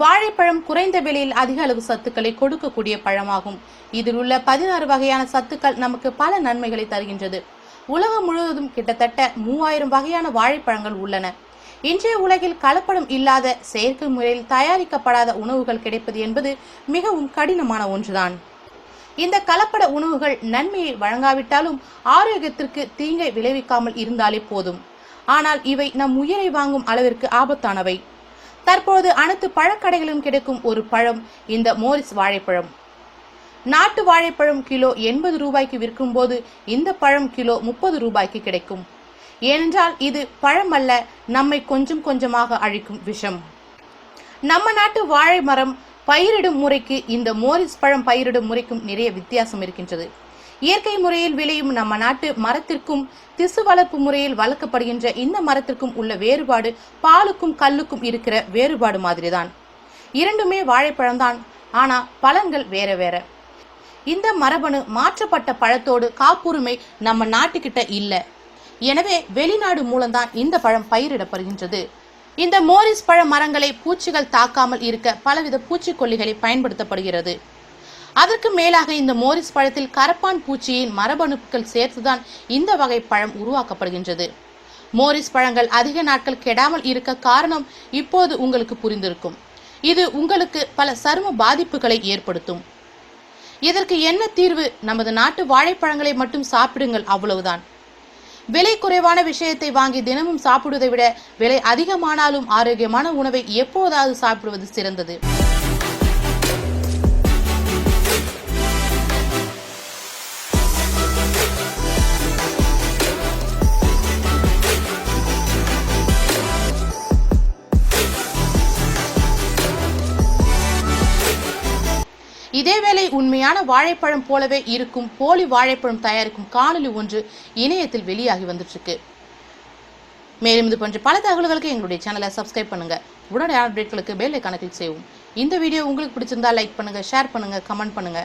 வாழைப்பழம் குறைந்த விலையில் அதிக அளவு சத்துக்களை கொடுக்கக்கூடிய பழமாகும். இதில் உள்ள பதினாறு வகையான சத்துக்கள் நமக்கு பல நன்மைகளை தருகின்றது. உலகம் முழுவதும் கிட்டத்தட்ட மூவாயிரம் வகையான வாழைப்பழங்கள் உள்ளன. இன்றைய உலகில் கலப்படம் இல்லாத செயற்கை முறையில் தயாரிக்கப்படாத உணவுகள் கிடைப்பது என்பது மிகவும் கடினமான ஒன்றுதான். இந்த கலப்பட உணவுகள் நன்மையை வழங்காவிட்டாலும் ஆரோக்கியத்திற்கு தீங்கை விளைவிக்காமல் இருந்தாலே போதும். ஆனால் இவை நம் உயிரை வாங்கும் அளவிற்கு ஆபத்தானவை. தற்போது அனைத்து பழக்கடைகளிலும் கிடைக்கும் ஒரு பழம் இந்த மோரிஸ் வாழைப்பழம். நாட்டு வாழைப்பழம் கிலோ எண்பது ரூபாய்க்கு விற்கும் போது இந்த பழம் கிலோ முப்பது ரூபாய்க்கு கிடைக்கும். ஏனென்றால் இது பழம் அல்ல நம்மை கொஞ்சம் கொஞ்சமாக அழிக்கும் விஷம். நம்ம நாட்டு வாழை மரம் பயிரிடும் முறைக்கு இந்த மோரிஸ் பழம் பயிரிடும் முறைக்கும் நிறைய வித்தியாசம் இருக்கின்றது. இயற்கை முறையில் விளையும் நம்ம நாட்டு மரத்திற்கும் திசு வளர்ப்பு முறையில் வளர்க்கப்படுகின்ற இந்த மரத்திற்கும் உள்ள வேறுபாடு பாலுக்கும் கல்லுக்கும் இருக்கிற வேறுபாடு மாதிரிதான். இரண்டுமே வாழைப்பழம்தான் ஆனால் பலன்கள் வேற வேற. இந்த மரபணு மாற்றப்பட்ட பழத்தோடு காப்புரிமை நம்ம நாட்டுக்கிட்ட இல்லை. எனவே வெளிநாடு மூலம்தான் இந்த பழம் பயிரிடப்படுகின்றது. இந்த மோரிஸ் பழ மரங்களை பூச்சிகள் தாக்காமல் இருக்க பலவித பூச்சிக்கொல்லிகளை பயன்படுத்தப்படுகிறது. அதற்கு மேலாக இந்த மோரிஸ் பழத்தில் கரப்பான் பூச்சியின் மரபணுக்கள் சேர்த்துதான் இந்த வகை பழம் உருவாக்கப்படுகின்றது. மோரிஸ் பழங்கள் அதிக நாட்கள் கெடாமல் இருக்க காரணம் இப்போது உங்களுக்கு புரிந்திருக்கும். இது உங்களுக்கு பல சரும பாதிப்புகளை ஏற்படுத்தும். இதற்கு என்ன தீர்வு? நமது நாட்டு வாழைப்பழங்களை மட்டும் சாப்பிடுங்கள் அவ்வளவுதான். விலை குறைவான விஷயத்தை வாங்கி தினமும் சாப்பிடுவதை விட விலை அதிகமானாலும் ஆரோக்கியமான உணவை எப்போதாவது சாப்பிடுவது சிறந்தது. இதேவேளை உண்மையான வாழைப்பழம் போலவே இருக்கும் போலி வாழைப்பழம் தயாரிக்கும் காணொலி ஒன்று இணையத்தில் வெளியாகி வந்துட்டுருக்கு. மேலும் இது போன்ற பல தகவல்களுக்கு எங்களுடைய சேனலை சப்ஸ்கிரைப் பண்ணுங்க. உடனடி அப்டேட்களுக்கு பெல் ஐக்கான கிளிக் செய்யவும். இந்த வீடியோ உங்களுக்கு பிடிச்சிருந்தா லைக் பண்ணுங்க ஷேர் பண்ணுங்க கமெண்ட் பண்ணுங்க.